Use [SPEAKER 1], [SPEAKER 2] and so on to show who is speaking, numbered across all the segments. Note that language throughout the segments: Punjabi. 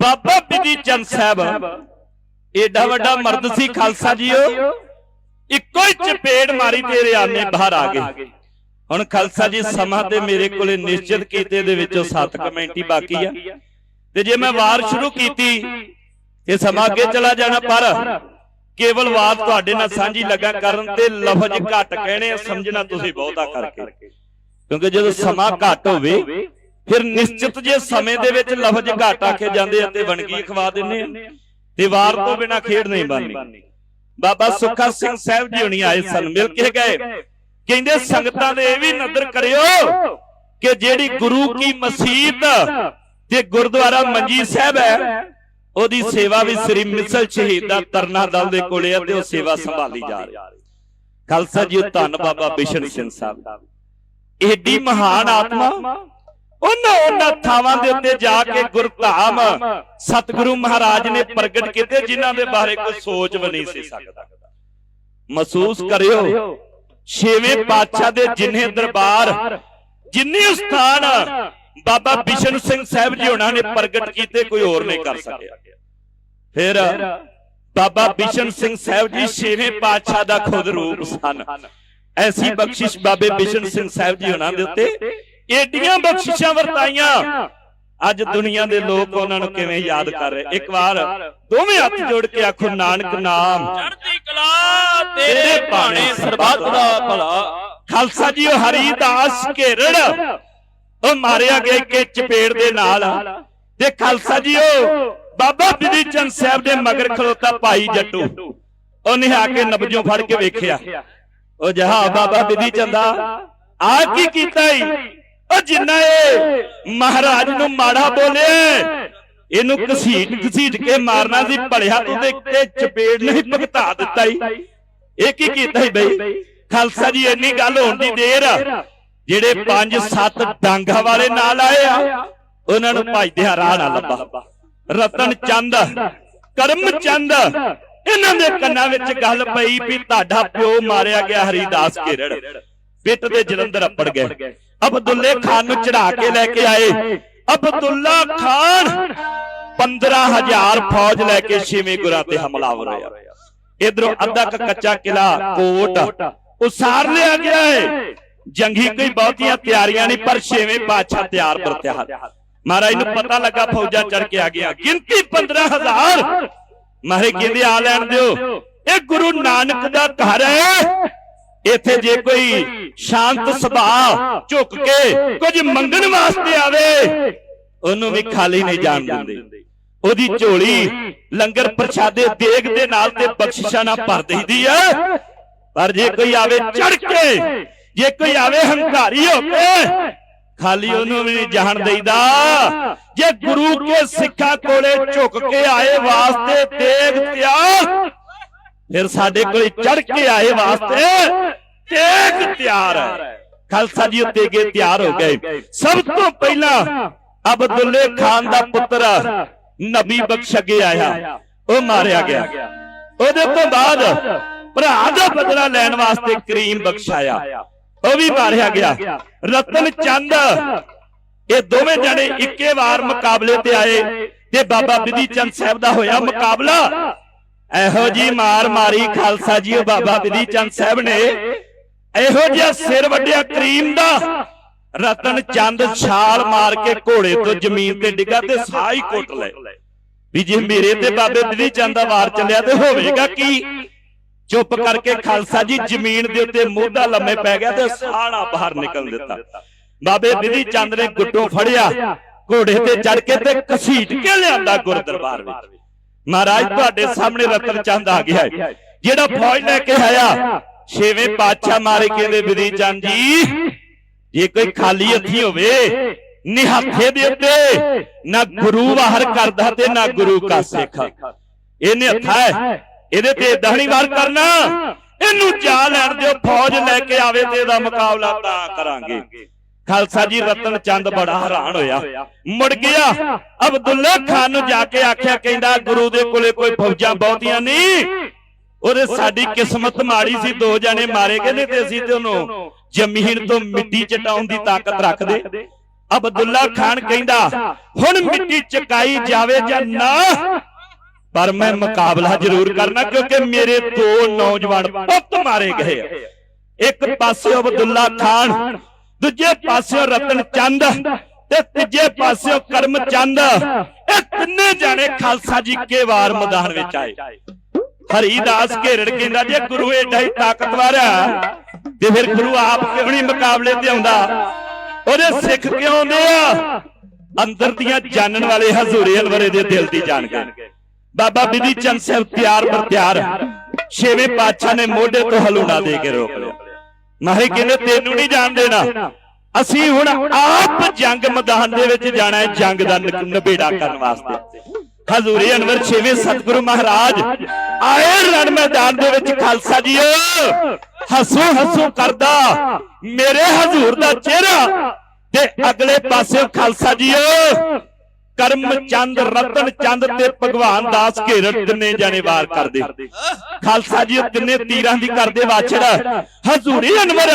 [SPEAKER 1] ਬਾਬਾ ਬਿਧੀ ਚੰਦ ਸਾਹਿਬ ਏਡਾ ਵੱਡਾ ਮਰਦ ਸੀ ਖਾਲਸਾ ਜੀਓ। ਇੱਕੋ ਹੀ ਚਪੇੜ ਮਾਰੀ ਤੇ ਰਿਆਨੇ ਬਾਹਰ ਆ ਗਏ। ਹੁਣ ਖਾਲਸਾ ਜੀ ਸਮਾਂ ਤੇ ਮੇਰੇ ਕੋਲੇ ਨਿਸ਼ਚਿਤ ਕੀਤੇ ਦੇ ਵਿੱਚੋਂ 7 ਕਮੈਂਟੀ ਬਾਕੀ ਆ। ਤੇ ਜੇ ਮੈਂ ਵਾਰ ਸ਼ੁਰੂ ਕੀਤੀ ਇਹ ਸਮਾਂ ਅੱਗੇ ਚਲਾ ਜਾਣਾ ਪਰ ਕੇਵਲ ਬਾਤ ਤੁਹਾਡੇ ਨਾਲ ਸਾਂਝੀ ਲੱਗਾ ਕਰਨ ਤੇ ਲਫ਼ਜ਼ ਘੱਟ ਕਹਿਣੇ ਸਮਝਣਾ ਤੁਸੀਂ ਬਹੁਤਾ ਕਰਕੇ। ਕਿਉਂਕਿ ਜਦੋਂ ਸਮਾਂ ਘੱਟ ਹੋਵੇ ਫਿਰ ਨਿਸ਼ਚਿਤ ਜੇ ਸਮੇਂ ਦੇ ਵਿੱਚ ਲਫ਼ਜ਼ ਘਾਟ ਆਖੇ ਜਾਂਦੇ ਆ ਵਣਗੀ ਖਵਾ ਦਿੰਨੇ ਆ। ਤੇ ਵਾਰ ਤੋਂ ਬਿਨਾ ਖੇਡ ਨਹੀਂ ਬਣਨੀ। ਬਾਬਾ ਸੁੱਖਾ ਸਿੰਘ ਸਾਹਿਬ ਜੀ ਹੁਣੀ ਆਏ ਸਨ, ਮਿਲ ਕੇ ਗਏ। ਕਹਿੰਦੇ ਸੰਗਤਾਂ ਦੇ ਇਹ ਵੀ ਨਜ਼ਰ ਕਰਿਓ ਕਿ ਜਿਹੜੀ ਗੁਰੂ ਕੀ ਮਸਜਿਦ ਤੇ ਗੁਰਦੁਆਰਾ ਮੰਜੀ ਸਾਹਿਬ ਹੈ, ਉਹਦੀ ਸੇਵਾ ਵੀ ਸ੍ਰੀ ਮਿਸਲ ਸ਼ਹੀਦਾਂ ਤਰਨਾ ਦਲ ਦੇ ਕੋਲੇ ਆ ਤੇ ਉਹ ਸੇਵਾ ਸੰਭਾਲੀ ਜਾ ਰਹੀ। ਖਾਲਸਾ ਜੀ ਉਹ ਧੰਨ ਬਾਬਾ ਬਿਸ਼ਨ ਸਿੰਘ ਸਾਹਿਬ। ਏਡੀ ਮਹਾਨ ਆਤਮਾ ਉਹਨਾਂ ਉਹਨਾਂ ਥਾਵਾਂ ਦੇ ਉੱਤੇ ਜਾ ਕੇ ਗੁਰਧਾਮ ਸਤਿਗੁਰੂ ਮਹਾਰਾਜ ਨੇ ਪ੍ਰਗਟ ਕੀਤੇ ਜਿਨ੍ਹਾਂ ਦੇ ਬਾਰੇ ਕੋਈ ਸੋਚ ਵੀ ਨਹੀਂ ਸੀ ਸਕਦਾ। ਮਹਿਸੂਸ ਕਰਿਓ ਛੇਵੇਂ ਪਾਤਸ਼ਾਹ ਦੇ ਜਿੰਨੇ ਦਰਬਾਰ ਜਿੰਨੇ ਸਥਾਨ ਬਾਬਾ ਬਿਸ਼ਨ ਸਿੰਘ ਸਾਹਿਬ ਜੀ ਉਹਨਾਂ ਨੇ ਪ੍ਰਗਟ ਕੀਤੇ ਕੋਈ ਹੋਰ ਨਹੀਂ ਕਰ ਸਕਿਆ। ਫਿਰ ਬਾਬਾ ਬਿਸ਼ਨ ਸਿੰਘ ਸਾਹਿਬ ਜੀ ਛੇਵੇਂ ਪਾਤਸ਼ਾਹ ਦਾ ਖੁਦ ਰੂਪ ਸਨ। ਐਸੀ ਬਖਸ਼ਿਸ਼ ਬਾਬੇ ਬਿਸ਼ਨ ਸਿੰਘ ਸਾਹਿਬ ਜੀ ਉਹਨਾਂ ਦੇ ਉੱਤੇ। ਏਡੀਆਂ ਬਖਸ਼ਿਸ਼ਾਂ ਵਰਤਾਈਆਂ। ਅੱਜ ਦੁਨੀਆ ਦੇ ਲੋਕ ਉਹਨਾਂ ਨੂੰ ਕਿਵੇਂ ਯਾਦ ਕਰ ਰਹੇ? ਇੱਕ ਵਾਰ ਦੋਵੇਂ ਹੱਥ ਜੋੜ ਕੇ ਆਖੋ ਨਾਨਕ ਨਾਮ।
[SPEAKER 2] ਚੜ੍ਹਦੀ ਕਲਾ ਤੇਰੇ ਭਾਣੇ ਸਰਬੱਤ ਦਾ ਭਲਾ।
[SPEAKER 1] ਖਾਲਸਾ ਜੀ ਉਹ ਹਰੀਦਾਸ ਘੇਰੜ। ਉਹ ਮਾਰਿਆ ਗਿਆ ਕਿ ਚਪੇੜ ਦੇ ਨਾਲ। ਤੇ ਖਾਲਸਾ ਜੀ ਉਹ ਬਾਬਾ ਬਿਧੀ ਚੰਦ ਸਾਹਿਬ ਦੇ ਮਗਰ ਖਲੋਤਾ ਭਾਈ ਜੱਟੂ। ਉਹਨੇ ਆ ਕੇ ਨਬਜੋਂ ਫੜ ਕੇ ਵੇਖਿਆ। ਉਹ ਜਹਾ ਬਾਬਾ ਬਿਧੀ ਚੰਦਾ ਆ ਕੀ ਕੀਤਾ ਈ? ਉਹ ਜਿੰਨਾ ਇਹ ਮਹਾਰਾਜ ਨੂੰ ਮਾੜਾ ਬੋਲਿਆ ਇਹਨੂੰ ਘਸੀਟ ਘਸੀਟ ਕੇ ਮਾਰਨਾ ਸੀ ਭਲਿਆ ਤੂੰ ਦੇ ਤੇ ਚਪੇੜ ਨਹੀਂ ਭਗਤਾ ਦਿੱਤਾ ਈ। ਇਹ ਕੀ ਕੀਤਾ ਈ ਬਈ? ਖਾਲਸਾ ਜੀ ਇੰਨੀ ਗੱਲ ਹੋਣ ਦੀ ਦੇਰ ਆ। ਜਿਹੜੇ 5-7 ਡਾਂਗਾ ਵਾਲੇ ਨਾਲ ਆਏ ਆ ਉਹਨਾਂ ਨੂੰ ਭਜਦਿਆਂ ਰਾਹ ਨਾ ਲੱਭਾ। ਰਤਨ ਚੰਦ ਕਰਮ ਚੰਦ। ਇਹਨਾਂ ਦੇ ਕੰਨਾਂ ਵਿੱਚ ਗੱਲ ਪਈ ਵੀ ਤੁਹਾਡਾ ਪਿਓ ਮਾਰਿਆ ਗਿਆ ਹਰੀਦਾਸ ਘੇਰੜ ਪਿੱਟ ਦੇ ਜਲੰਧਰ ਅੱਪੜ ਗਏ। ਅਬਦੁੱਲੇ ਖਾਨ ਨੂੰ ਚੜਾ ਕੇ ਲੈ ਕੇ ਆਏ। ਅਬਦੁੱਲਾ ਖਾਨ 15000 ਫੌਜ ਲੈ ਕੇ ਛੇਵੇਂ ਗੁਰਾਂ ਤੇ ਹਮਲਾਵਰ ਹੋਇਆ। ਇਧਰੋਂ ਅੱਧਾ ਕੁ ਕੱਚਾ ਕਿਲਾ ਕੋਟ ਉਸਾਰ ਲਿਆ ਗਿਆ ਹੈ ਜੰਗੀ ਕੋਈ ਬਹੁਤੀਆਂ ਤਿਆਰੀਆਂ ਨਹੀਂ ਪਰ ਛੇਵੇਂ ਪਾਤਸ਼ਾਹ ਤਿਆਰ ਬਰ ਤਿਆਰ ਮਹਾਰਾਜ ਨੂੰ ਪਤਾ ਲੱਗਾ ਫੌਜਾਂ ਚੜ ਕੇ ਆ ਗਿਆ ਗਿਣਤੀ 15000 ਮਹਾਰਾਜ ਕਹਿੰਦੇ ਆ ਲੈਣ ਦਿਓ। ਇਹ ਗੁਰੂ ਨਾਨਕ ਦਾ ਘਰ ਹੈ। ਇੱਥੇ ਜੇ ਕੋਈ ਸ਼ਾਂਤ ਸੁਭਾਅ ਝੁੱਕ ਕੇ ਕੁਝ ਮੰਗਣ ਵਾਸਤੇ ਆਵੇ ਉਹਨੂੰ ਵੀ ਖਾਲੀ ਨਹੀਂ ਜਾਣ ਦਿੰਦੇ। ਉਹਦੀ ਝੋਲੀ ਲੰਗਰ ਪ੍ਰਸ਼ਾਦੇ ਦੇਗ ਦੇ ਨਾਲ ਤੇ ਬਖਸ਼ਿਸ਼ਾਂ ਨਾਲ ਭਰ ਦਈਦੀ ਆ। ਪਰ ਜੇ ਕੋਈ ਆਵੇ ਚੜ ਕੇ ਜੇ ਕੋਈ ਆਵੇ ਹੰਕਾਰੀ ਹੋ ਕੇ ਖਾਲੀ ਉਹਨੂੰ ਵੀ ਨਹੀਂ ਜਾਣ ਦੇਈਦਾ। ਜੇ ਗੁਰੂ ਕੇ ਸਿੱਖਾਂ ਕੋਲੇ ਝੁਕ ਕੇ ਆਏ ਵਾਸਤੇ ਦੇਗ ਤਿਆਰ ਫਿਰ ਸਾਡੇ ਕੋਲੇ ਚੜ ਕੇ ਆਏ ਵਾਸਤੇ ਤੇਗ ਤਿਆਰ ਹੈ। ਖਾਲਸਾ ਜੀ ਉੱਤੇ ਗਏ। ਤਿਆਰ ਹੋ ਗਏ। ਸਭ ਤੋਂ ਪਹਿਲਾਂ ਅਬਦੁੱਲੇ ਖਾਨ ਦਾ ਪੁੱਤਰ ਨਬੀ ਬਖਸ਼ ਅੱਗੇ ਆਇਆ। ਉਹ ਮਾਰਿਆ ਗਿਆ। ਉਹਦੇ ਤੋਂ ਬਾਅਦ ਭਰਾ ਦਾ ਬਦਲਾ ਲੈਣ ਵਾਸਤੇ ਕਰੀਮ ਬਖਸ਼ ਆਇਆ ਉਹ ਵੀ ਮਾਰਿਆ ਗਿਆ। ਰਤਨ ਚੰਦ ਇਹ ਦੋਵੇਂ ਜਣੇ ਇੱਕੇ ਵਾਰ ਮੁਕਾਬਲੇ ਤੇ ਆਏ ਤੇ ਬਾਬਾ ਬਿਧੀ ਚੰਦ ਸਾਹਿਬ ਦਾ ਹੋਇਆ ਮੁਕਾਬਲਾ। ਇਹੋ ਜੀ ਮਾਰ ਮਾਰੀ ਖਾਲਸਾ ਜੀ ਉਹ ਬਾਬਾ ਬਿਧੀ ਚੰਦ ਸਾਹਿਬ ਨੇ। ਇਹੋ ਜਿਹਾ ਸਿਰ ਵੱਡਿਆ ਕਰੀਮ ਦਾ। ਰਤਨ ਚੰਦ ਛਾਲ ਮਾਰ ਕੇ ਘੋੜੇ ਤੋਂ ਜ਼ਮੀਨ ਤੇ ਡਿੱਗਾ ਤੇ ਸਾਹ ਹੀ ਘੁੱਟ ਲੈ ਵੀ ਜੇ ਮੇਰੇ ਤੇ ਬਾਬੇ ਬਿਧੀ ਚੰਦ ਦਾ ਵਾਰ ਚੱਲਿਆ ਤੇ ਹੋਵੇਗਾ ਕੀ? ਚੁੱਪ ਕਰਕੇ ਖਾਲਸਾ ਜੀ ਜ਼ਮੀਨ ਦੇ ਉੱਤੇ ਮੋਢਾ ਲੰਮੇ ਪੈ ਗਿਆ ਤੇ ਸਾਹਣਾ ਬਾਹਰ ਨਿਕਲ ਦਿੱਤਾ। ਬਾਬੇ ਬਿਧੀ ਚੰਦ ਨੇ ਗੁੱਟੋਂ ਫੜਿਆ। ਘੋੜੇ ਤੇ ਚੜ ਕੇ ਤੇ ਘਸੀਟ ਕੇ ਲਿਆਂਦਾ ਗੁਰਦਰਬਾਰ ਵਿੱਚ। ਮਹਾਰਾਜ ਤੁਹਾਡੇ ਸਾਹਮਣੇ ਰਤਨ ਚੰਦ ਆ ਗਿਆ ਹੈ। ਜਿਹੜਾ ਫੌਜ ਲੈ ਕੇ ਆਇਆ ਛੇਵੇਂ ਪਾਤਸ਼ਾਹ ਮਾਰੇ ਕਹਿੰਦੇ ਬਿਧੀ ਚੰਦ ਜੀ ਜੇ ਕੋਈ ਖਾਲੀ ਹੱਥੀ ਹੋਵੇ ਨਿਹੱਥੇ ਦੇ ਉੱਤੇ ਨਾ ਗੁਰੂ ਬਾਹਰ ਕਰਦਾ ਤੇ ਨਾ ਗੁਰੂ ਕਾ ਸਿੱਖ। ਇਹਨੇ ਹੱਥਾ ਹੈ ਇਹਦੇ ਤੇ ਦਹਣੀ ਵਾਰ ਕਰਨਾ। ਇਹਨੂੰ ਜਾ ਲੈਣ ਦਿਓ ਫੌਜ ਲੈ ਕੇ ਆਵੇ ਤੇ ਇਹਦਾ ਮੁਕਾਬਲਾ ਤਾਂ ਕਰਾਂਗੇ। ਖਾਲਸਾ ਜੀ ਰਤਨ ਚੰਦ ਬੜਾ ਹੈਰਾਨ ਹੋਇਆ। ਮੁੜ ਗਿਆ ਅਬਦੁੱਲਾ ਖਾਨ ਨੂੰ ਜਾ ਕੇ ਆਖਿਆ ਕਹਿੰਦਾ ਗੁਰੂ ਦੇ ਕੋਲੇ ਕੋਈ ਫੌਜਾਂ ਬਹੁਤੀਆਂ ਨਹੀਂ। ਉਹਦੇ ਸਾਡੀ ਕਿਸਮਤ ਮਾੜੀ ਸੀ ਦੋ ਜਣੇ ਮਾਰੇ ਗਏ ਨੇ ਤੇ ਅਸੀਂ ਤੇ ਉਹਨੂੰ ਜ਼ਮੀਨ ਤੋਂ ਮਿੱਟੀ ਚਟਾਉਣ ਦੀ ਤਾਕਤ ਰੱਖਦੇ। ਅਬਦੁੱਲਾ ਖਾਨ ਕਹਿੰਦਾ ਹੁਣ ਮਿੱਟੀ ਚਕਾਈ ਜਾਵੇ ਜਾਂ ਨਾ? ਪਰ ਮੈਂ ਮੁਕਾਬਲਾ ਜ਼ਰੂਰ ਕਰਨਾ ਕਿਉਂਕਿ ਮੇਰੇ ਦੋ ਨੌਜਵਾਨ ਪੁੱਤ ਮਾਰੇ ਗਏ। ਇੱਕ ਪਾਸੇ ਅਬਦੁੱਲਾ ਖਾਨ ਦੂਜੇ ਪਾਸੇ ਰਤਨ ਚੰਦ ਤੇ ਤੀਜੇ ਪਾਸੇ ਕਰਮ ਚੰਦ। ਇਹ ਤਿੰਨੇ ਜਾਣੇ ਖਾਲਸਾ ਜੀ ਕੇ ਵਾਰ ਮੈਦਾਨ ਵਿੱਚ ਆਏ। ਹਰੀਦਾਸ ਘੇਰੜ ਕਹਿੰਦਾ ਜੇ ਗੁਰੂ ਏਡਾ ਹੀ ਤਾਕਤਵਰ ਆ ਤੇ ਫਿਰ ਗੁਰੂ ਆਪ ਕਿਉਂ ਨਹੀਂ ਮੁਕਾਬਲੇ ਤੇ ਆਉਂਦਾ? ਉਹਦੇ ਸਿੱਖ ਕਿਉਂ ਆਉਂਦੇ ਆ? ਅੰਦਰ ਦੀਆਂ ਜਾਣਨ ਵਾਲੇ ਹਜ਼ੂਰੇ ਅਨਵਰੇ ਦੇ ਦਿਲ ਦੀ ਜਾਣ ਗਏ ਬਾਬਾ ਬਿਧੀ ਚੰਦ ਸਾਹਿਬ ਤਿਆਰ ਬਰ ਤਿਆਰ ਛੇਵੇਂ ਪਾਤਸ਼ਾਹ ਨੇ ਮੋਢੇ ਤੋਂ ਹਲੂਣਾ ਦੇ ਕੇ ਰੋਕ ਲਿਆ। ਮਾਰੇ ਕਹਿੰਦੇ ਤੈਨੂੰ ਨਹੀਂ ਜਾਣ ਦੇਣਾ। ਅਸੀਂ ਹੁਣ ਆਪ ਜੰਗ ਮੈਦਾਨ ਦੇ ਵਿੱਚ ਜਾਣਾ ਹੈ ਜੰਗ ਦਾ ਨਿਬੇੜਾ ਕਰਨ ਵਾਸਤੇ। ਹਜ਼ੂਰੇ ਅਨਵਰ ਛੇਵੇਂ ਸਤਿਗੁਰੂ ਮਹਾਰਾਜ ਆਏ ਰਣ ਮੈਦਾਨ ਦੇ ਵਿੱਚ ਖਾਲਸਾ ਜੀਓ। ਹੱਸੋ ਹੱਸੋ ਕਰਦਾ। ਮੇਰੇ ਹਜ਼ੂਰ ਦਾ ਚਿਹਰਾ ਤੇ ਅਗਲੇ ਪਾਸੇ ਖਾਲਸਾ ਜੀਓ। ਕਰਮ ਚੰਦ ਰਤਨ ਚੰਦ ਤੇ ਭਗਵਾਨ ਦਾਸ ਘੇਰੜ ਤਿੰਨੇ ਜਾਣੇ ਵਾਰ ਕਰਦੇ? ਖਾਲਸਾ ਜੀ ਤਿੰਨੇ ਤੀਰਾਂ ਦੀ ਕਰਦੇ ਵਾਛੜ। ਹਜ਼ੂਰੀ ਅਨਵਰ।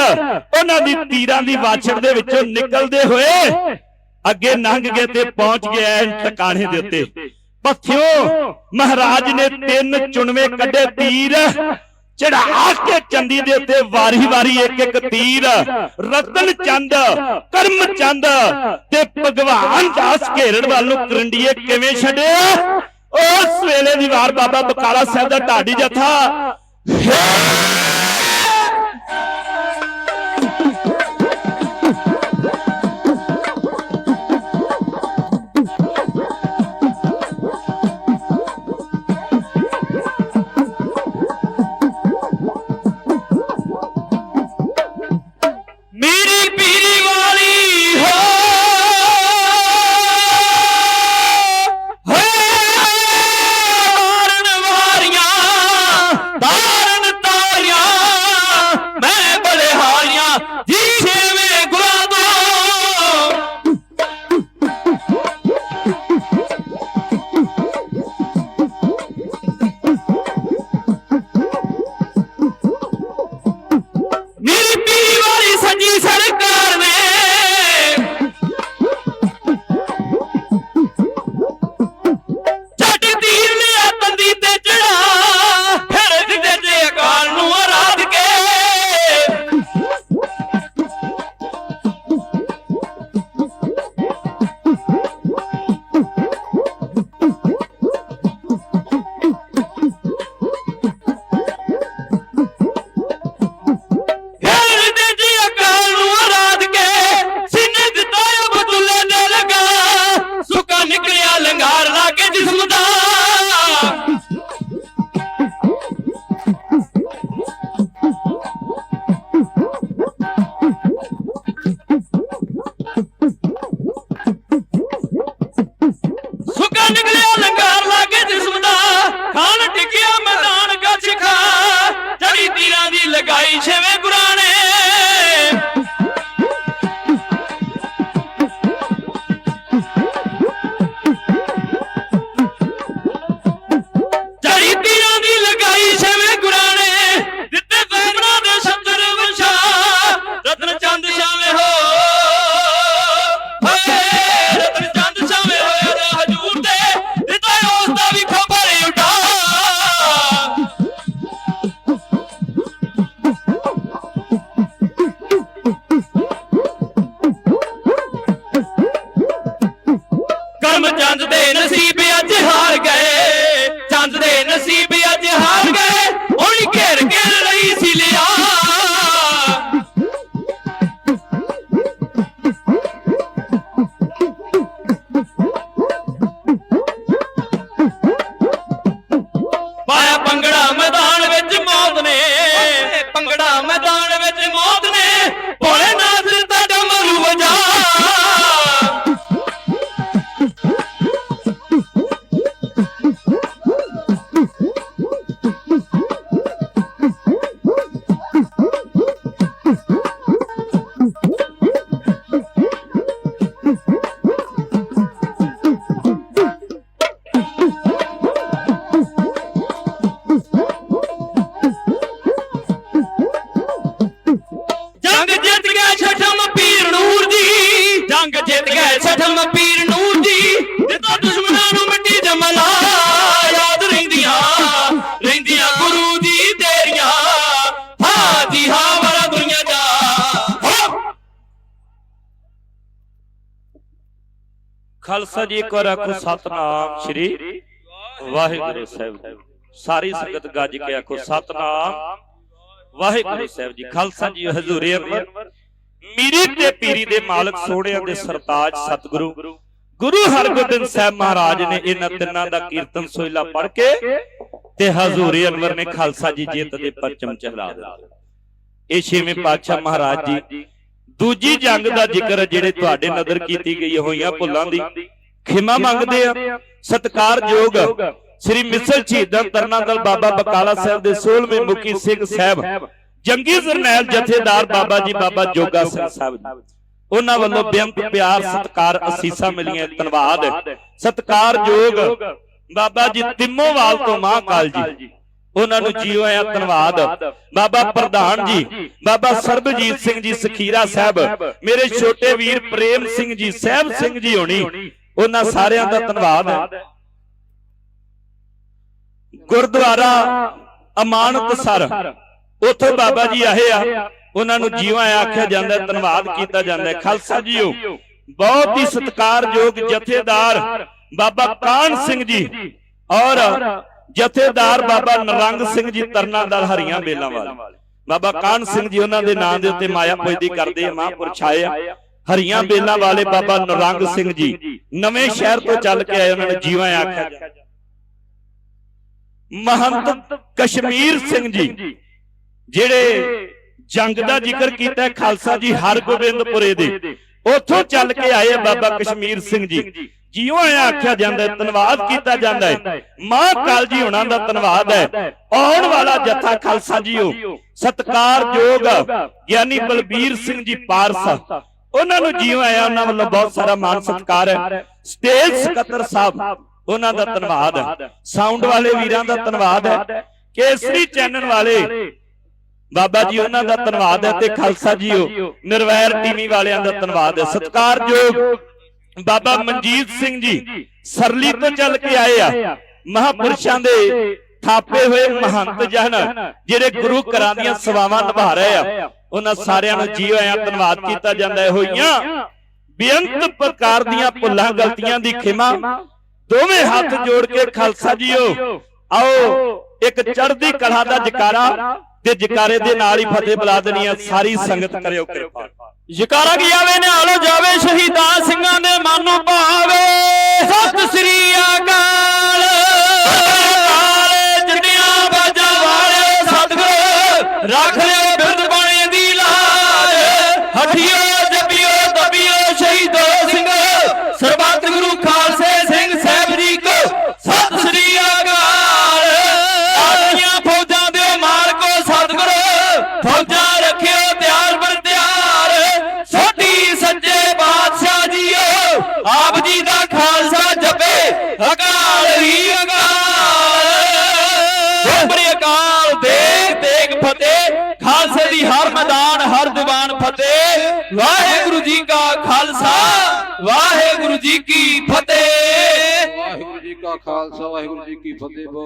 [SPEAKER 1] ਉਹਨਾਂ ਦੀ ਤੀਰਾਂ ਦੀ ਵਾਛੜ ਦੇ ਵਿੱਚੋਂ ਨਿਕਲਦੇ ਹੋਏ ਅੱਗੇ ਲੰਘ ਗਏ ਤੇ ਪਹੁੰਚ ਗਏ ਐਨ ਟਿਕਾਣੇ ਦੇ ਉੱਤੇ। ਪੱਥਿਓ ਮਹਾਰਾਜ ਨੇ ਤਿੰਨ ਚੁਣਵੇਂ ਕੱਢੇ ਤੀਰ। ਚੜਾ ਕੇ ਚੰਦੀ ਦੇ ਉੱਤੇ ਵਾਰੀ-ਵਾਰੀ ਇੱਕ ਇੱਕ ਤੀਰ, ਰਤਨ ਚੰਦ, ਕਰਮ ਚੰਦ ਤੇ ਭਗਵਾਨ ਦਾਸ ਘੇਰੜ ਵੱਲ ਨੂੰ ਕਰੰਡੀਏ ਕਿਵੇਂ ਛੱਡਿਆ? ਉਸ ਵੇਲੇ ਦੀ ਵਾਰ ਬਾਬਾ ਬਕਾਲਾ ਸਾਹਿਬ ਦਾ ਢਾਡੀ ਜਥਾ।
[SPEAKER 2] ਦੀ ਚੰਦ ਦੇ ਪੀਰ ਜੀ ਜਿੱਦਾਂ ਦੁਸ਼ਮਣਾਂ ਨੂੰ
[SPEAKER 1] ਖਾਲਸਾ ਜੀ ਕੋ ਰੱਖੋ ਸਤਨਾਮ ਸ੍ਰੀ ਵਾਹਿਗੁਰੂ ਸਾਹਿਬ ਸਾਰੀ ਸੰਗਤ ਗੱਜ ਕੇ ਆਖੋ ਸਤਨਾਮ ਵਾਹਿਗੁਰੂ ਸਾਹਿਬ ਜੀ। ਖਾਲਸਾ ਜੀ, ਹਜ਼ੂਰੀ ਅਕਬਰ। ਮੀਰੀ ਤੇ ਪੀਰੀ ਦੇ ਮਾਲਕ ਸੋਹਣਿਆਂ ਦੇ ਸਰਤਾਜ ਸਤਿਗੁਰੂ, ਗੁਰੂ ਹਰਗੋਬਿੰਦ ਸਾਹਿਬ ਮਹਾਰਾਜ ਨੇ ਇਹਨਾਂ ਤਿੰਨਾਂ ਦਾ ਕੀਰਤਨ ਸੋਹਿਲਾ ਪੜ੍ਹ ਕੇ ਤੇ ਹਜ਼ੂਰੇ ਅਨਵਰ ਨੇ ਖਾਲਸਾ ਜੀ ਜਿੱਤ ਦੇ ਪਰਚਮ ਚਲਾ ਦਿੱਤੇ। ਇਹ ਛੇਵੇਂ ਪਾਤਸ਼ਾਹ ਮਹਾਰਾਜ ਜੀ, ਦੂਜੀ ਜੰਗ ਦਾ ਜ਼ਿਕਰ ਜਿਹੜੇ ਤੁਹਾਡੇ ਨਜ਼ਰ ਕੀਤੀ ਗਈ ਹੋਈਆਂ ਭੁੱਲਾਂ ਦੀ, ਖਿਮਾ ਮੰਗਦੇ ਆ, ਸਤਕਾਰਯੋਗ ਸ੍ਰੀ ਮਿਸਲ ਸ਼ਹੀਦਾਂ ਤਰਨਾ ਦਲ ਬਾਬਾ ਬਕਾਲਾ ਸਾਹਿਬ ਦੇ 16ਵੇਂ ਮੁਖੀ ਸਿੰਘ ਸਾਹਿਬ ਜੰਗੀ ਜਰਨੈਲ ਜਥੇਦਾਰ ਬਾਬਾ ਜੀ ਬਾਬਾ ਜੋਗਾ ਸਿੰਘ ਸਾਹਿਬ ਜੀ। ਉਹਨਾਂ ਵੱਲੋਂ ਬੇਅੰਤ ਪਿਆਰ ਸਤਕਾਰ ਅਸੀਸਾਂ ਮਿਲੀਆਂ ਧੰਨਵਾਦ। ਸਤਕਾਰਯੋਗ ਬਾਬਾ ਜੀ ਤਿੰਮੋਵਾਲ ਤੋਂ ਮਹਾਕਾਲ ਜੀ। ਉਹਨਾਂ ਨੂੰ ਜੀਓ ਆਇਆ ਧੰਨਵਾਦ। ਬਾਬਾ ਪ੍ਰਧਾਨ ਜੀ ਬਾਬਾ ਸਰਬਜੀਤ ਸਿੰਘ ਜੀ ਸਖੀਰਾ ਸਾਹਿਬ ਮੇਰੇ ਛੋਟੇ ਵੀਰ ਪ੍ਰੇਮ ਸਿੰਘ ਜੀ ਸਾਹਿਬ ਸਿੰਘ ਜੀ ਹੋਣੀ। ਉਹਨਾਂ ਸਾਰਿਆਂ ਦਾ ਧੰਨਵਾਦ। ਗੁਰਦੁਆਰਾ ਅਮਾਨਤ ਸਰ ਉੱਥੋਂ ਬਾਬਾ ਜੀ ਆਏ ਆ। ਉਹਨਾਂ ਨੂੰ ਜੀਵਾਂ ਆਖਿਆ ਜਾਂਦਾ ਧੰਨਵਾਦ ਕੀਤਾ ਜਾਂਦਾ। ਖਾਲਸਾ ਜੀਓ ਬਹੁਤ ਹੀ ਸਤਿਕਾਰਯੋਗ ਜਥੇਦਾਰ ਬਾਬਾ ਕਾਨ ਸਿੰਘ ਜੀ ਔਰ ਜਥੇਦਾਰ ਬਾਬਾ ਨਰੰਗ ਸਿੰਘ ਜੀ ਤਰਨਾ ਦਲ ਹਰੀਆਂ ਬੇਲਾਂ ਵਾਲੇ। ਬਾਬਾ ਕਾਨ ਸਿੰਘ ਜੀ ਉਹਨਾਂ ਦੇ ਨਾਂ ਦੇ ਉੱਤੇ ਮਾਇਆ ਪੁੱਜਦੀ ਕਰਦੇ ਆ ਮਹਾਂਪੁਰਸ਼ ਆਏ ਆ। ਹਰੀਆਂ ਬੇਲਾਂ ਵਾਲੇ ਬਾਬਾ ਨਰੰਗ ਸਿੰਘ ਜੀ। ਨਵੇਂ ਸ਼ਹਿਰ ਤੋਂ ਚੱਲ ਕੇ ਆਏ ਉਹਨਾਂ ਨੂੰ ਜੀਵਾਂ ਆਖਿਆ। ਮਹੰਤ ਕਸ਼ਮੀਰ ਸਿੰਘ ਜੀ ਜਿਹੜੇ ਜੰਗ ਦਾ ਜ਼ਿਕਰ ਕੀਤਾ ਖਾਲਸਾ ਜੀ ਹਰਗੋਬਿੰਦਪੁਰੇ ਦੇ। ਉੱਥੋਂ ਚੱਲ ਕੇ ਆਏ ਆ ਬਾਬਾ ਕਸ਼ਮੀਰ ਸਿੰਘ ਜੀ। ਜਿਉਂ ਆਇਆ ਆਖਿਆ ਜਾਂਦਾ ਧੰਨਵਾਦ ਕੀਤਾ ਜਾਂਦਾ ਹੈ। ਮਾਂ ਕਾਲ ਜੀ ਹੁਣਾਂ ਦਾ ਧੰਨਵਾਦ ਹੈ। ਆਉਣ ਵਾਲਾ ਜਥਾ ਖਾਲਸਾ ਜੀਓ ਸਤਕਾਰਯੋਗ ਗਿਆਨੀ ਬਲਬੀਰ ਸਿੰਘ ਜੀ ਪਾਰਸਾ ਉਹਨਾਂ ਨੂੰ ਜਿਉਂ ਆਇਆ ਉਹਨਾਂ ਵੱਲੋਂ ਬਹੁਤ ਸਾਰਾ ਮਾਨ ਸਤਿਕਾਰ ਹੈ। ਸਟੇਜ ਸਕੱਤਰ ਸਾਹਿਬ ਉਹਨਾਂ ਦਾ ਧੰਨਵਾਦ ਹੈ। ਸਾਊਂਡ ਵਾਲੇ ਵੀਰਾਂ ਦਾ ਧੰਨਵਾਦ ਹੈ। ਕੇਸਰੀ ਚੈਨਲ ਵਾਲੇ ਬਾਬਾ ਜੀ ਉਹਨਾਂ ਦਾ ਧੰਨਵਾਦ ਹੈ ਤੇ ਖਾਲਸਾ ਜੀਓ ਨਿਰਵੈਰ ਟੀਵੀ ਵਾਲਿਆਂ ਦਾ ਧੰਨਵਾਦ ਹੈ। ਸਤਿਕਾਰਯੋਗ ਬਾਬਾ ਮਨਜੀਤ ਸਿੰਘ ਜੀ ਸਰਲੀ ਤੋਂ ਚੱਲ ਕੇ ਆਏ ਆ। ਮਹਾਪੁਰਸ਼ਾਂ ਦੇ ਥਾਪੇ ਹੋਏ ਮਹੰਤ ਜਨ ਜਿਹੜੇ ਗੁਰੂ ਘਰਾਂ ਦੀਆਂ ਸੇਵਾਵਾਂ ਨਿਭਾ ਰਹੇ ਆ। ਉਹਨਾਂ ਸਾਰਿਆਂ ਨੂੰ ਜੀਓ ਆਇਆਂ ਧੰਨਵਾਦ ਕੀਤਾ ਜਾਂਦਾ ਹੈ ਹੋਈਆਂ। ਬੇਅੰਤ ਪ੍ਰਕਾਰ ਦੀਆਂ ਭੁੱਲਾਂ ਗਲਤੀਆਂ ਦੀ ਖਿਮਾ। ਦੋਵੇਂ ਹੱਥ ਜੋੜ ਕੇ ਖਾਲਸਾ ਜੀਓ ਆਓ ਇੱਕ ਚੜ੍ਹਦੀ ਕਲਾ ਦਾ ਜਕਾਰਾ। ਤੇ ਜਕਾਰੇ ਦੇ ਨਾਲ ਹੀ ਫਤਿਹ ਬੁਲਾ ਦੇਣੀ ਆ ਸਾਰੀ ਸੰਗਤ ਕਰਿਓ ਕਿਰਪਾ।
[SPEAKER 2] ਜਕਾਰਾ ਕੀ ਆਵੇ ਨਿਹਾਲੋ ਫੌਜਾਂ ਰੱਖਿਓ ਤਿਆਰ ਬਰ ਤਿਆਰ ਸੋਢੀ ਸੱਜੇ ਬਾਦਸ਼ਾਹ ਜੀਓ, ਆਪ ਜੀ ਦਾ ਖਾਲਸਾ ਜਪੇ, ਅਕਾਲ ਹੀ ਅਕਾਲ। ਸੋਬਰੇ ਅਕਾਲ ਦੇਖ ਦੇਖ ਫਤਿਹ, ਖਾਲਸੇ ਦੀ ਹਰ ਮੈਦਾਨ, ਹਰ ਦੀਵਾਨ ਫਤਿਹ। ਵਾਹਿਗੁਰੂ ਜੀ ਕਾ ਖਾਲਸਾ, ਵਾਹਿਗੁਰੂ ਜੀ ਕੀ ਫਤਿਹ।
[SPEAKER 3] ਵਾਹਿਗੁਰੂ ਜੀ ਕਾ ਖਾਲਸਾ, ਵਾਹਿਗੁਰੂ ਜੀ ਕੀ ਫਤਿਹ।